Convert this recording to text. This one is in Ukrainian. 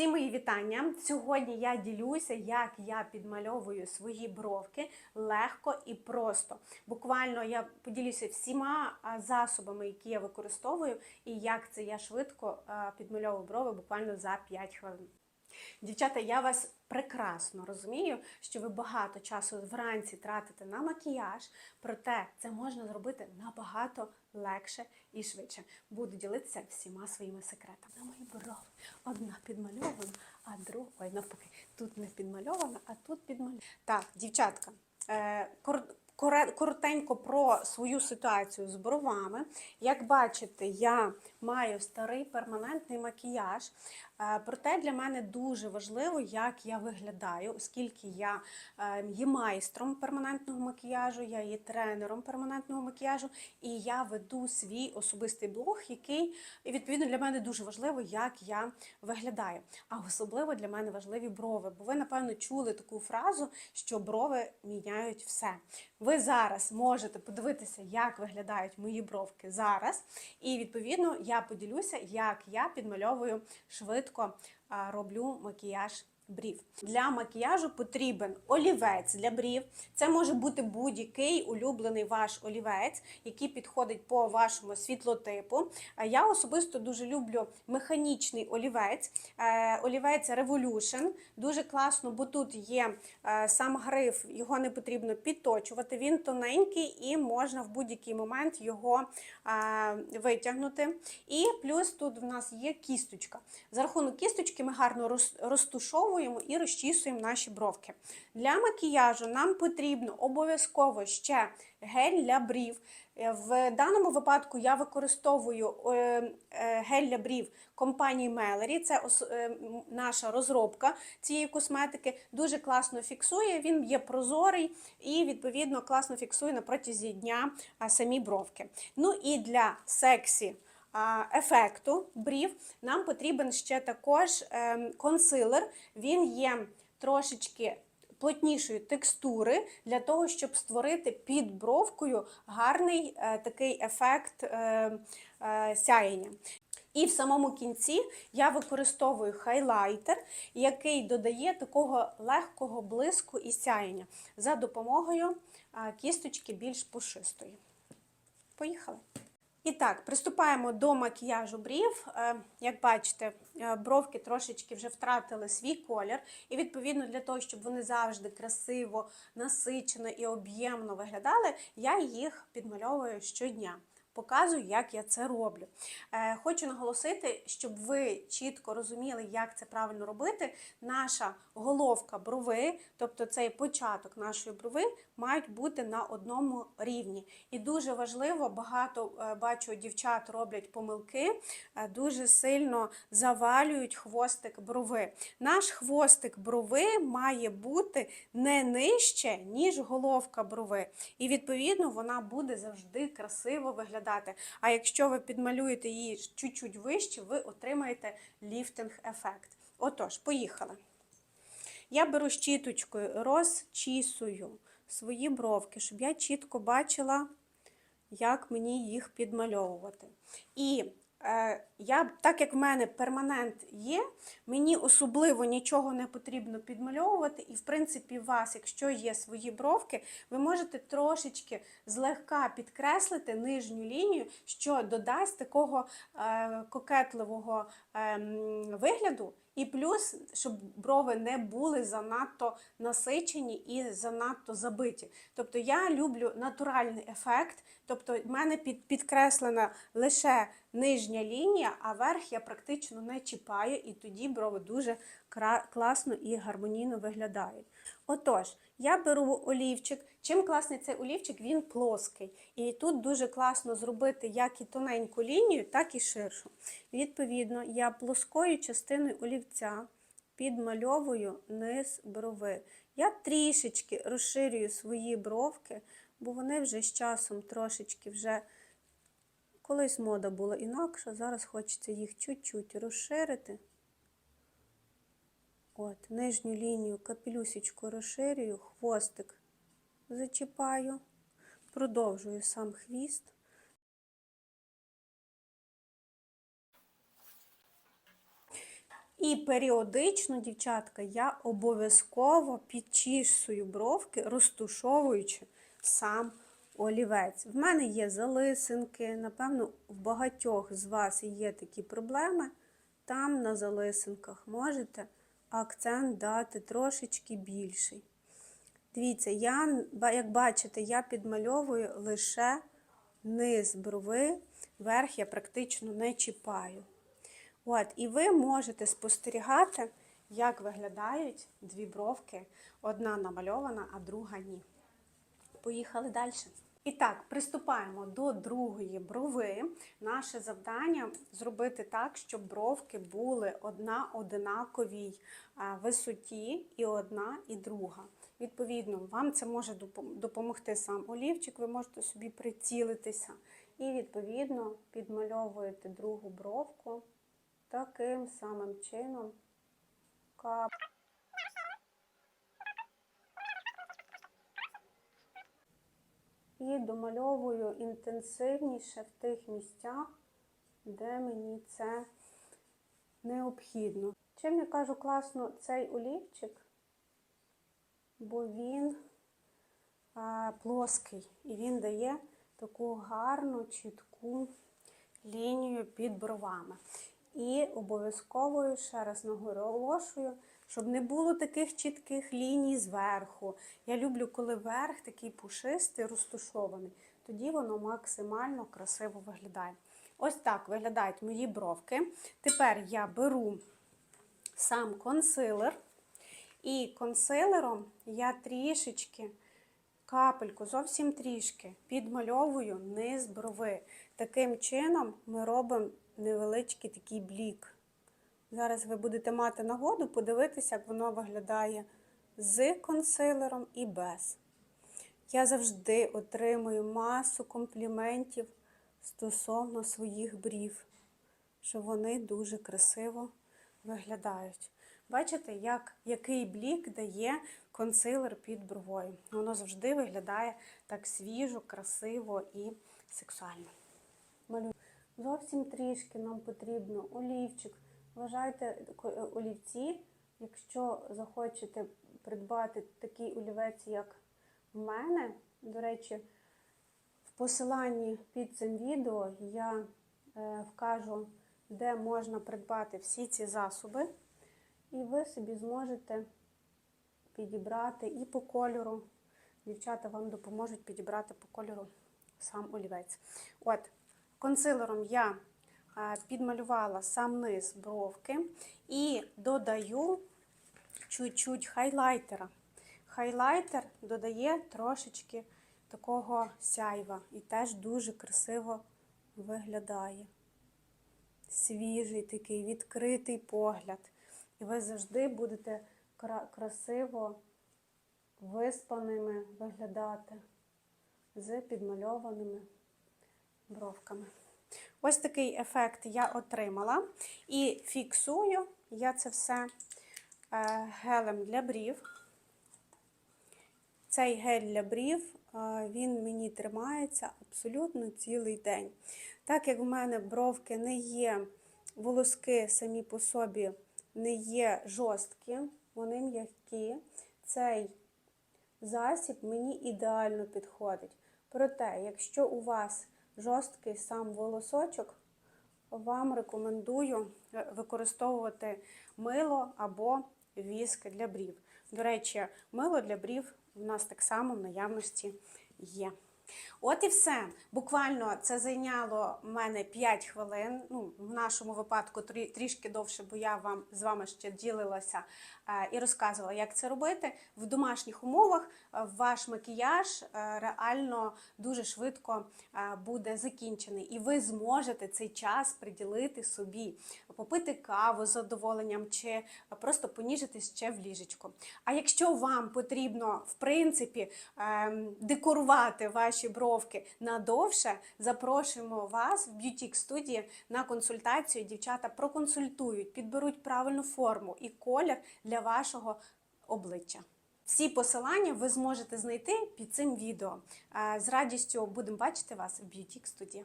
Всі мої вітання. Сьогодні я ділюся, як я підмальовую свої бровки легко і просто. Буквально я поділюся всіма засобами, які я використовую, і як це я швидко підмальовую брови буквально за 5 хвилин. Дівчата, я вас прекрасно розумію, що ви багато часу вранці тратите на макіяж, проте це можна зробити набагато легше і швидше. Буду ділитися всіма своїми секретами. На мої брови одна підмальована, а друга, ой, навпаки, тут не підмальована, а тут підмальована. Так, дівчатка, е, коротенько про свою ситуацію з бровами. Як бачите, я маю старий перманентний макіяж. Е, Проте для мене дуже важливо, як я виглядаю, оскільки я е, є майстром перманентного макіяжу, я є тренером перманентного макіяжу, і я веду свій особистий блог, який відповідно для мене дуже важливо, як я виглядаю. А особливо для мене важливі брови. Бо ви, напевно, чули таку фразу, що брови міняють все. Ви зараз можете подивитися, як виглядають мої бровки зараз. І відповідно я поділюся, як я підмальовую швидко роблю макіяж. Брів для макіяжу потрібен олівець для брів. Це може бути будь-який улюблений ваш олівець, який підходить по вашому світлотипу. Е, Я особисто дуже люблю механічний олівець. Е, Олівець Revolution. Дуже класно, бо тут є е, сам гриф, його не потрібно підточувати. Він тоненький і можна в будь-який момент його витягнути. І плюс тут в нас є кісточка. За рахунок кісточки ми гарно роз- розтушовуємо і розчісуємо наші бровки. Для макіяжу нам потрібно обов'язково ще гель для брів. Е, В даному випадку я використовую е, е, гель для брів компанії Melody. Це наша розробка цієї косметики. Дуже класно фіксує. Він є прозорий і відповідно класно фіксує на протязі дня самі бровки. Ну і для сексі ефекту брів нам потрібен ще також ем, консилер. Він є трошечки плотнішої текстури для того, щоб створити під бровкою гарний е, такий ефект е, е, сяєння. І в самому кінці я використовую хайлайтер, який додає такого легкого блиску і сяєння за допомогою кісточки більш пушистої. Поїхали! І так, приступаємо до макіяжу брів. Е, Як бачите, е, бровки трошечки вже втратили свій колір, і відповідно для того, щоб вони завжди красиво, насичено і об'ємно виглядали, я їх підмальовую щодня. Показую, як я це роблю. Е, Хочу наголосити, щоб ви чітко розуміли, як це правильно робити. Наша головка брови, тобто цей початок нашої брови, мають бути на одному рівні. І дуже важливо, багато е, бачу, дівчат роблять помилки, е, дуже сильно завалюють хвостик брови. Наш хвостик брови має бути не нижче, ніж головка брови. І відповідно вона буде завжди красиво виглядати. А якщо ви підмалюєте її чуть-чуть вище, ви отримаєте ліфтинг-ефект. Отож, поїхали. Я беру щіточкою, розчісую свої бровки, щоб я чітко бачила, як мені їх підмальовувати. І я, так як в мене перманент є, мені особливо нічого не потрібно підмальовувати. І, в принципі, у вас, якщо є свої бровки, ви можете трошечки злегка підкреслити нижню лінію, що додасть такого е, кокетливого е, вигляду. І плюс, щоб брови не були занадто насичені і занадто забиті. Тобто я люблю натуральний ефект, тобто в мене під, підкреслена лише нижня лінія, а верх я практично не чіпаю, і тоді брови дуже кра- класно і гармонійно виглядають. Отож, я беру олівчик. Чим класний цей олівчик? Він плоский. І тут дуже класно зробити як і тоненьку лінію, так і ширшу. Відповідно, я плоскою частиною олівця підмальовую низ брови. Я трішечки розширюю свої бровки, бо вони вже з часом трошечки вже. Колись мода була інакша, зараз хочеться їх чуть-чуть розширити. От, нижню лінію капелюсечку розширюю, хвостик зачіпаю, продовжую сам хвіст. І періодично, дівчатка, я обов'язково підчісую бровки, розтушовуючи сам олівець. В мене є залисинки, напевно, в багатьох з вас є такі проблеми. Там на залисинках можете акцент дати трошечки більший. Дивіться, я, як бачите, я підмальовую лише низ брови, верх я практично не чіпаю. От, і ви можете спостерігати, як виглядають дві бровки. Одна намальована, а друга ні. Поїхали далі. І так, приступаємо до другої брови. Наше завдання зробити так, щоб бровки були одна одинаковій висоті, і одна, і друга. Відповідно, вам це може допомогти сам олівчик, ви можете собі прицілитися. І, відповідно, підмальовуєте другу бровку таким самим чином. Кап. І домальовую інтенсивніше в тих місцях, де мені це необхідно. Чим я кажу класно цей олівчик, бо він а, плоский і він дає таку гарну, чітку лінію під бровами. І обов'язково ще раз наголошую, щоб не було таких чітких ліній зверху. Я люблю, коли верх такий пушистий, розтушований. Тоді воно максимально красиво виглядає. Ось так виглядають мої бровки. Тепер я беру сам консилер. І консилером я трішечки, капельку, зовсім трішки підмальовую низ брови. Таким чином ми робимо невеличкий такий блік. Зараз ви будете мати нагоду подивитися, як воно виглядає з консилером і без. Я завжди отримую масу компліментів стосовно своїх брів, що вони дуже красиво виглядають. Бачите, як, який блік дає консилер під бровою. Воно завжди виглядає так свіжо, красиво і сексуально. Малюю. Зовсім трішки нам потрібно олівчик. Вважайте олівці, якщо захочете придбати такий олівець, як в мене. До речі, в посиланні під цим відео я е, вкажу, де можна придбати всі ці засоби, і ви собі зможете підібрати і по кольору. Дівчата вам допоможуть підібрати по кольору сам олівець. От, консилером я підмалювала сам низ бровки і додаю чуть-чуть хайлайтера. Хайлайтер додає трошечки такого сяйва і теж дуже красиво виглядає. Свіжий такий відкритий погляд. І ви завжди будете красиво виспаними виглядати з підмальованими бровками. Ось такий ефект я отримала. І фіксую я це все е, гелем для брів. Цей гель для брів, е, він мені тримається абсолютно цілий день. Так як в мене бровки не є, волоски самі по собі не є жорсткі, вони м'які. Цей засіб мені ідеально підходить. Проте, якщо у вас жорсткий сам волосочок, вам рекомендую е, використовувати мило або віск для брів. До речі, мило для брів у нас так само в наявності є. От і все. Буквально це зайняло в мене 5 хвилин. Ну, в нашому випадку трі- трішки довше, бо я вам з вами ще ділилася е, і розказувала, як це робити. В домашніх умовах е, ваш макіяж е, реально дуже швидко е, буде закінчений, і ви зможете цей час приділити собі, попити каву з задоволенням чи просто поніжитись ще в ліжечку. А якщо вам потрібно, в принципі, ем, декорувати ваші бровки надовше, запрошуємо вас в б'ютік студії на консультацію. Дівчата проконсультують, підберуть правильну форму і колір для вашого обличчя. Всі посилання ви зможете знайти під цим відео. Е, З радістю будемо бачити вас в б'ютік студії.